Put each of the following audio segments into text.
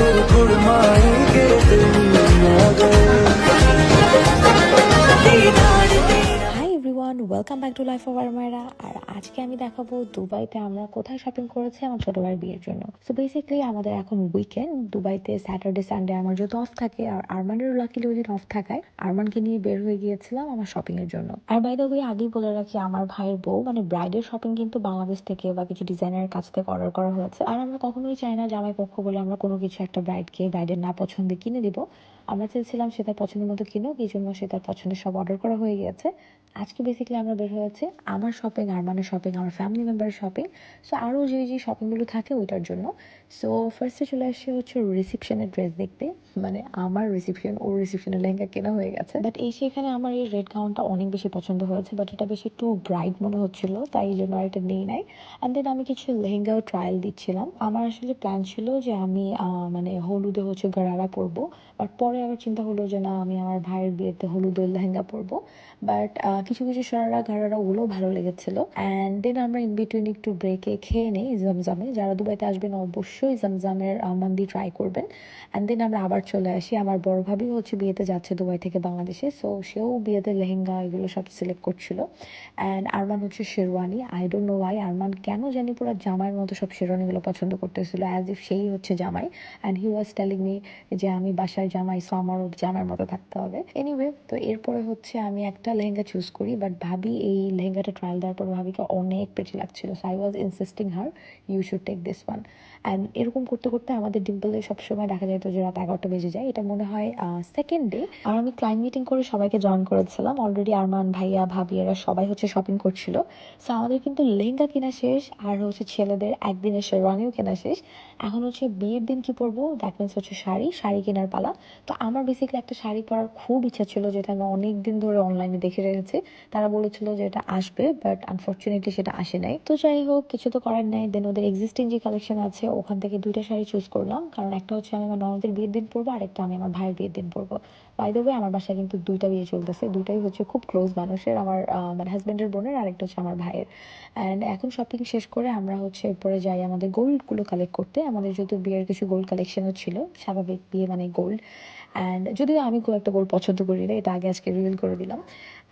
deli kurma welcome back to life of Armaira আর আজকে আমি দেখাবো দুবাইতে আমরা কোথায় শপিং করেছি আমার ছোট ভাইয়ের বিয়ের জন্য। সো বেসিক্যালি আমাদের এখন উইকেন্ড দুবাইতে স্যাটারডে সানডে আমার যেহেতু অফ থাকে, আর আরমানের লাকিলি ওই দিন অফ থাকায় আরমানকে নিয়ে বের হয়ে গিয়েছিলাম আমার শপিং এর জন্য। আর বাই দ্য ওয়ে আগেই বলে রাখি আমার ভাইয়ের বউ মানে ব্রাইডের শপিং কিন্তু বাংলাদেশ থেকে বা কিছু ডিজাইনারের কাছ থেকে অর্ডার করা হয়েছে। আর আমরা কখনোই চাই না জামাই পক্ষ বলে আমরা কোনো কিছু একটা ব্রাইডকে ব্রাইডের না পছন্দে কিনে দিব। আমরা চেয়েছিলাম সে তার পছন্দের মতো কিনুক, এই জন্য সে তার পছন্দের সব অর্ডার করা হয়ে গেছে আজকে বেসিক্যালি আমরা বের হয়েছে আমার শপিং আরমানের শপিং আমার ফ্যামিলি মেম্বারের শপিং সো আরও যে যে শপিংগুলো থাকে ওইটার জন্য। সো ফার্স্টে চলে আসছে হচ্ছে রিসেপশনের ড্রেস দেখতে। মানে আমার রিসেপশন ওর রিসেপশনের লেহেঙ্গা কেনা হয়ে গেছে। বাট এই সেখানে আমার এই রেড গাউনটা অনেক বেশি পছন্দ হয়েছে বাট এটা বেশি একটু ব্রাইট মনে হচ্ছিল, তাই জন্য আর এটা নেই নাই। অ্যান্ড দেন আমি কিছু লেহেঙ্গাও ট্রায়াল দিচ্ছিলাম। আমার আসলে প্ল্যান ছিল যে আমি মানে হলুদে হচ্ছে গারারা পরবো। বাট পরে আবার চিন্তা হলো যে না, আমি আমার ভাইয়ের বিয়েতে হলুদের লেহেঙ্গা পরবো। বাট কিছু কিছু সারারা গারারা ওগুলোও ভালো লেগেছিল। অ্যান্ড দেন আমরা ইন বিটুইন একটু ব্রেকে খেয়ে নিই জমজমে। যারা দুবাইতে আসবেন অবশ্যই জমজমের আহ, মান্দি ট্রাই করবেন। অ্যান্ড দেন আমরা আবার চলে আসি। আমার বড় ভাবি হচ্ছে বিয়েতে যাচ্ছে দুবাই থেকে বাংলাদেশে। সো সেও বিয়েতে লেহেঙ্গা এগুলো সব সিলেক্ট করছিল। অ্যান্ড আরমান হচ্ছে sherwani. I don't know why Arman কেন জানি পুরো জামাইয়ের মতো সব শেরওয়ানিগুলো পছন্দ করতেছিল অ্যাজ ইফ সেই হচ্ছে জামাই। And he was telling me যে আমি বাসায় জামাই সো আমারও জামাইয়ের মতো থাকতে হবে। এনিওয়ে তো এরপরে হচ্ছে আমি একটা লেহেঙ্গা চুজ করি বাট ভাবি এই লেহেঙ্গাটা ট্রায়াল দেওয়ার পর ভাবিকে অনেক প্রেটি লাগছিল so I was insisting her you should take this one and এরকম করতে করতে আমাদের ডিম্পলে সবসময় দেখা যেত যে রাত এগারোটা বেজে যায়, এটা মনে হয় সেকেন্ড ডে আর আমি ক্লাইন্ট মিটিং করে সবাইকে জয়েন করেছিলাম অলরেডি আরমান ভাইয়া, ভাবি এরা সবাই হচ্ছে শপিং করছিল। সো আমাদের কিন্তু লেহেঙ্গা কেনা শেষ, আর হচ্ছে ছেলেদের একদিনের শেরওয়ানিও কেনা শেষ। এখন হচ্ছে বিয়ের দিন কি পরবো? দ্যাট মিনস হচ্ছে শাড়ি শাড়ি কেনার পালা। তো আমার বেসিক্যালি একটা শাড়ি পরার খুব ইচ্ছা ছিল, যেটা আমি অনেক দিন ধরে অনলাইনে দেখে রেখেছি। তারা বলেছিল যে এটা আসবে বাট আনফর্চুনেটলি সেটা আসে নাই। তো যাই হোক কিছু তো করার নাই। দেন ওদের এক্সিস্টিং যে কালেকশন আছে, ওখান থেকে দুইটা শাড়ি চুজ করলাম। কারণ একটা হচ্ছে আমি আমার ননদের বিয়ের দিন পরবো আর একটা আমি আমার ভাইয়ের বিয়ের দিন পরবো। বাই দ্য ওয়ে আমার বাসায় কিন্তু দুইটা বিয়ে চলতেছে। দুইটাই হচ্ছে খুব ক্লোজ মানুষের। আমার মানে হাজব্যান্ডের বোনের আর একটা হচ্ছে আমার ভাইয়ের। অ্যান্ড এখন শপিং শেষ করে আমরা হচ্ছে এরপরে যাই আমাদের গোল্ডগুলো কালেক্ট করতে। আমাদের যেহেতু বিয়ের কিছু গোল্ড কালেকশনও ছিল, স্বাভাবিক বিয়ে মানে গোল্ড অ্যান্ড যদিও আমি খুব একটা গোল্ড পছন্দ করি না, এটা আগে আজকে রিভিল করে দিলাম।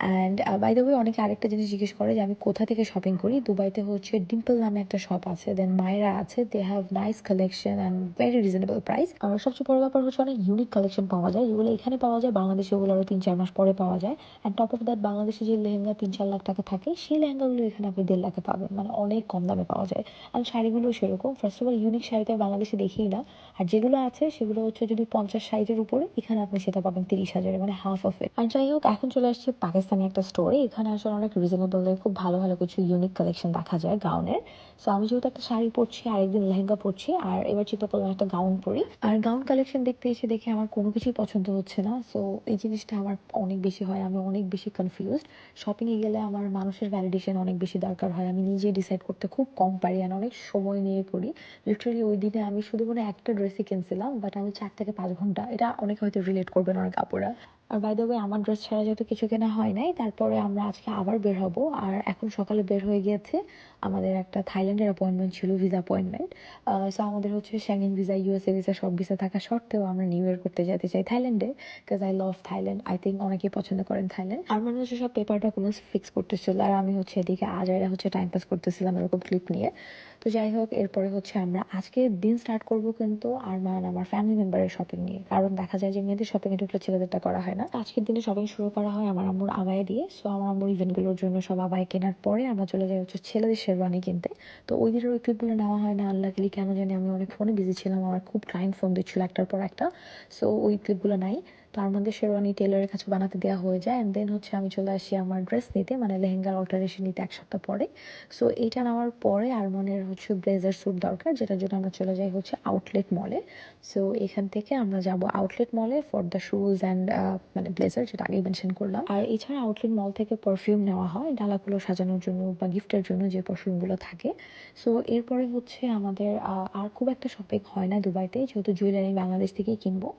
অ্যান্ড বাই দ্য ওয়ে অনেকে আরেকটা জিনিস জিজ্ঞেস করে যে আমি কোথা থেকে শপিং করি? দুবাইতে হচ্ছে ডিম্পল নামে একটা শপ আছে। দেন মায়েরা আছে they have nice collection and very reasonable price আর সবচেয়ে বড় ব্যাপার হচ্ছে অনেক ইউনিক কালেকশন পাওয়া যায়। যেগুলো এখানে পাওয়া যায় বাংলাদেশে ওগুলো আরও তিন চার মাস পরে পাওয়া যায়। অ্যান্ড টপ অফ দ্যাট বাংলাদেশে যে লেহেঙ্গা তিন চার লাখ টাকা থাকে, সেই লেহেঙ্গাগুলো এখানে আপনি দেড় লাখে পাবেন। মানে অনেক কম দামে পাওয়া যায়। অ্যান্ড শাড়িগুলো সেরকম। First of all unique sari তো আমি বাংলাদেশে দেখি না। আর যেগুলো আছে, সেগুলো হচ্ছে যদি পঞ্চাশ সাইজের উপরে, এখানে আপনি সেটা পাবেন তিরিশ হাজারে মানে হাফ অফ ইট আর যাই হোক এখন চলে আসছে পাকিস্তানি একটা স্টোরে এখানে আসলে অনেক রিজনেবল খুব ভালো ভালো কিছু ইউনিক কালেকশন দেখা যায় গাউনের। সো আমি যেহেতু একটা শাড়ি পরছি আর একদিন লেহেঙ্গা পরছি, আর এবার চিন্তা করলাম একটা গাউন পরি। আর গাউন কালেকশন দেখতে এসে দেখে আমার কোনো কিছুই পছন্দ হচ্ছে না। সো এই জিনিসটা আমার অনেক বেশি হয়, আমি অনেক বেশি কনফিউজড শপিংয়ে গেলে আমার মানুষের ভ্যালিডেশন অনেক বেশি দরকার হয়, আমি নিজে ডিসাইড করতে খুব কম পারি আর অনেক সময় নিয়ে করি। লিটারালি ওই দিনে আমি শুধু মানে একটা ড্রেসই কিনছিলাম বাট আমি চার থেকে পাঁচ ঘণ্টা, এটা অনেকে হয়তো রিলেট করবেন অনেক আপুরা। আর বাই দ্য ওয়ে আমার ড্রেস ছাড়া যেহেতু কিছু কেনা হয় নাই, তারপরে আমরা আজকে আবার বের হব। আর এখন সকালে বের হয়ে গিয়েছে আমাদের একটা থাইল্যান্ডের অ্যাপয়েন্টমেন্ট ছিল ভিসা অ্যাপয়েন্টমেন্ট সো আমাদের হচ্ছে শ্যাঙ্গিন ভিসা ইউএসএ ভিসা সব ভিসা থাকা সত্ত্বেও আমরা নিউ ইয়ার করতে যেতে চাই থাইল্যান্ডে because I love Thailand I think অনেকেই পছন্দ করেন থাইল্যান্ড আর মানে হচ্ছে সব পেপার ডকুমেন্টস ফিক্স করতেছিল, আর আমি হচ্ছে এদিকে আজাইরা হচ্ছে টাইম পাস করতেছিলাম এরকম ক্লিপ নিয়ে। তো যাই হোক, এরপরে হচ্ছে আমরা আজকে দিন স্টার্ট করব কিন্তু আর মান আমার ফ্যামিলি মেম্বারের শপিং নিয়ে। কারণ দেখা যায় যে মেয়েদের শপিং এ ঢুকলে ছেলেদেরটা করা হয় না। আজকের দিনে শপিং শুরু করা হয় আমার আম্মুর আবায় দিয়ে। সো আমার আম্মুর ইভেন্টগুলোর জন্য সব আবায় কেনার পরে আমরা চলে যাই হচ্ছে ছেলেদের শেরওয়ানি কিনতে। তো ওই দিনের ওই ক্লিপগুলো নেওয়া হয় না, আল্লাহ কেলি কেন জানি আমি অনেক ফোনে বিজি ছিলাম। আমার খুব ক্লায়েন্ট ফোন দিচ্ছিল একটার পর একটা। সো ওই ক্লিপগুলো নাই। তার মধ্যে শেরওয়ানি টেলারের কাছে বানাতে দেওয়া হয়ে যায়। অ্যান্ড দেন হচ্ছে আমি চলে আসি আমার ড্রেস নিতে মানে লেহেঙ্গার অল্টারেশন নিতে এক সপ্তাহ পরে। সো এইটা নেওয়ার পরে আরমনের হচ্ছে ব্লেজার স্যুট দরকার, যেটার জন্য আমরা চলে যাই হচ্ছে আউটলেট মলে সো এখান থেকে আমরা যাব আউটলেট মলে ফর দ্য শুজ অ্যান্ড মানে ব্লেজার যেটা আগে মেনশন করলাম। আর এছাড়া আউটলেট মল থেকে পারফিউম নেওয়া হয়, ডালাগুলো সাজানোর জন্য বা গিফটের জন্য যে পারফিউমগুলো থাকে। সো এরপরে হচ্ছে আমাদের আর খুব একটা শপিং হয় না দুবাইতে, যেহেতু জুয়েলারি বাংলাদেশ থেকেই কিনবো।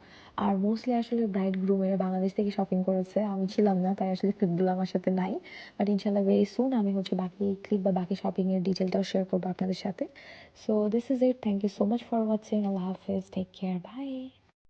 আর মোস্টলি আসলে ব্রাইড গ্রুমের বাংলাদেশ থেকে শপিং করেছে। আমি ছিলাম না, তাই আসলে ক্লিপগুলো আমার সাথে নাই। বাট ইনশাল্লাহ ভেরি সুন আমি হচ্ছে বাকি ক্লিপ বা বাকি শপিংয়ের ডিটেলটাও শেয়ার করব আপনাদের সাথে। So this is it thank you so much for watching Allah Hafiz. Take care bye